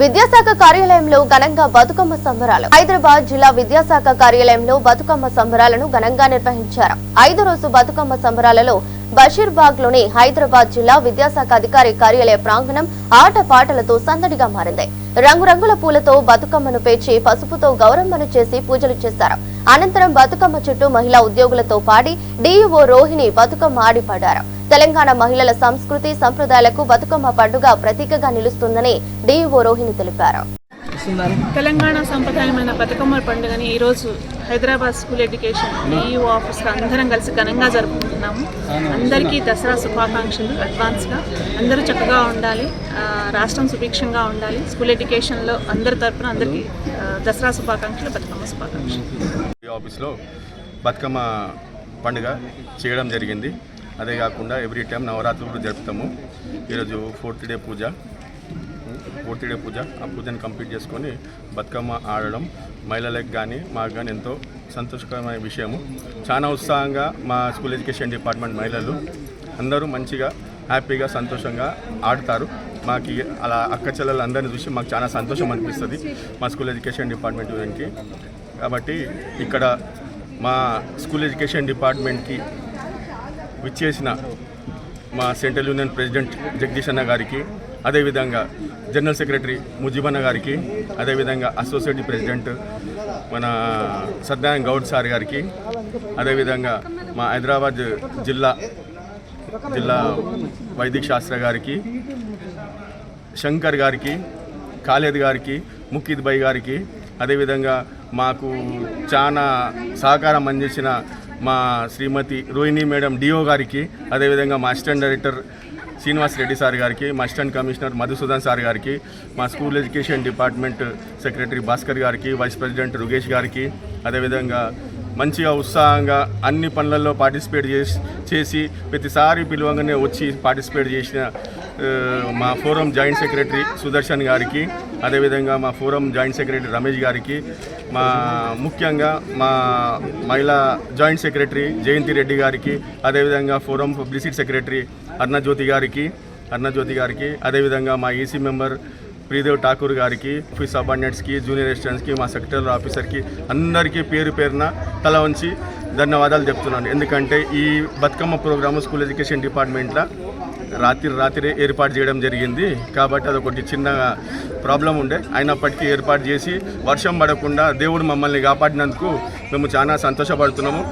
విద్యాశాఖ కార్యాలయంలో ఘనంగా బతుకమ్మ సంబరాలు. హైదరాబాద్ జిల్లా విద్యాశాఖ కార్యాలయంలో బతుకమ్మ సంబరాలను ఘనంగా నిర్వహించారు. ఐదు రోజు బతుకమ్మ సంబరాలలో బషీర్బాగ్లోని హైదరాబాద్ జిల్లా విద్యాశాఖ అధికారి కార్యాలయ ప్రాంగణం ఆట పాటలతో సందడిగా మారింది. రంగురంగుల పూలతో బతుకమ్మను పేర్చి పసుపుతో గౌరమ్మను చేసి పూజలు చేశారు. అనంతరం బతుకమ్మ చుట్టూ మహిళా ఉద్యోగులతో పాడి డీఈఓ రోహిణి బతుకమ్మ ఆడి పాడారు తెలంగాణ మహిళల సంస్కృతి సంప్రదాయాలకు బతుకమ్మ పండుగ ప్రతీకగా నిలుస్తుందని డీఈఓ రోహిణి తెలిపారు. తెలంగాణ సంప్రదాయమైన బతుకమ్మ పండుగని ఈరోజు హైదరాబాద్ స్కూల్ ఎడ్యుకేషన్ ఈఈఓ ఆఫీస్లో అందరం కలిసి ఘనంగా జరుపుకుంటున్నాము. అందరికీ దసరా శుభాకాంక్షలు అడ్వాన్స్గా. అందరూ చక్కగా ఉండాలి ఆ, రాష్ట్రం సుభిక్షంగా ఉండాలి. స్కూల్ ఎడ్యుకేషన్లో అందరి తరపున అందరికీ దసరా శుభాకాంక్షలు బతుకమ్మ శుభాకాంక్షలు. ఆఫీస్లో బతుకమ్మ పండుగ చేయడం జరిగింది. అదే కాకుండా ఎవ్రీ టైం నవరాత్రులు కూడా జరుపుతాము. ఈరోజు ఫోర్త్ డే పూజ. ఫోర్త్ డే పూజ. ఆ పూజను కంప్లీట్ చేసుకొని బతుకమ్మ ఆడడం మహిళలకు కానీ మాకు కానీ ఎంతో సంతోషకరమైన విషయము. చాలా ఉత్సాహంగా మా స్కూల్ ఎడ్యుకేషన్ డిపార్ట్మెంట్ మహిళలు అందరూ మంచిగా హ్యాపీగా సంతోషంగా ఆడతారు. మాకు అలా అక్క చెల్లెలు అందరిని చూసి మాకు చాలా సంతోషం అనిపిస్తుంది మా స్కూల్ ఎడ్యుకేషన్ డిపార్ట్మెంట్ గురించి. కాబట్టి ఇక్కడ మా స్కూల్ ఎడ్యుకేషన్ డిపార్ట్మెంట్కి విచ్చేసిన మా సెంట్రల్ యూనియన్ ప్రెసిడెంట్ జగదీష్ అన్న గారికి అదేవిధంగా జనరల్ సెక్రటరీ ముజీబన్న గారికి అదేవిధంగా అసోసియేట్ ప్రెసిడెంట్ మన సత్యనారాయణ గౌడ్ సార్ గారికి అదేవిధంగా మా హైదరాబాద్ జిల్లా జిల్లా వైదిక శాస్త్ర గారికి శంకర్ గారికి ఖాళీద్ గారికి ముఖీద్ భాయ్ గారికి అదేవిధంగా మాకు చాలా సహకారం అందించిన మా శ్రీమతి రోహిణి మేడం డిఓ గారికి అదేవిధంగా మా assistant director Srinivas Reddy sir గారికి మా అసిస్టెంట్ కమిషనర్ మధుసూదన్ సార్ గారికి మా school education department secretary Bhaskar గారికి వైస్ ప్రెసిడెంట్ రుగేష్ గారికి అదేవిధంగా మంచిగా ఉత్సాహంగా అన్ని పనులలో పార్టిసిపేట్ చేసి చేసి ప్రతిసారి పిలువంగానే వచ్చి పార్టిసిపేట్ చేసిన మా ఫోరం జాయింట్ సెక్రటరీ సుదర్శన్ గారికి అదేవిధంగా మా ఫోరం జాయింట్ సెక్రటరీ రమేష్ గారికి మా ముఖ్యంగా మా మహిళా జాయింట్ సెక్రటరీ జయంతి రెడ్డి గారికి అదేవిధంగా ఫోరం పబ్లిసిటీ సెక్రటరీ అర్ణజ్యోతి గారికి అర్ణజ్యోతి గారికి అదేవిధంగా మా ఈసీ మెంబర్ ప్రీదేవ్ ఠాకూర్ గారికి ఆఫీస్ సబార్డినేట్స్కి జూనియర్ అసిస్టెంట్స్కి మా సెక్రటరీ ఆఫీసర్కి అందరికీ పేరు పేరున తల వంచి ధన్యవాదాలు చెప్తున్నాను. ఎందుకంటే ఈ బతుకమ్మ ప్రోగ్రాము స్కూల్ ఎడ్యుకేషన్ డిపార్ట్మెంట్లో రాత్రి రాత్రి ఏర్పాటు చేయడం జరిగింది. కాబట్టి అదొకటి చిన్న ప్రాబ్లం ఉండే. అయినప్పటికీ ఏర్పాటు చేసి వర్షం పడకుండా దేవుడు మమ్మల్ని కాపాడినందుకు మేము చాలా సంతోషపడుతున్నాము.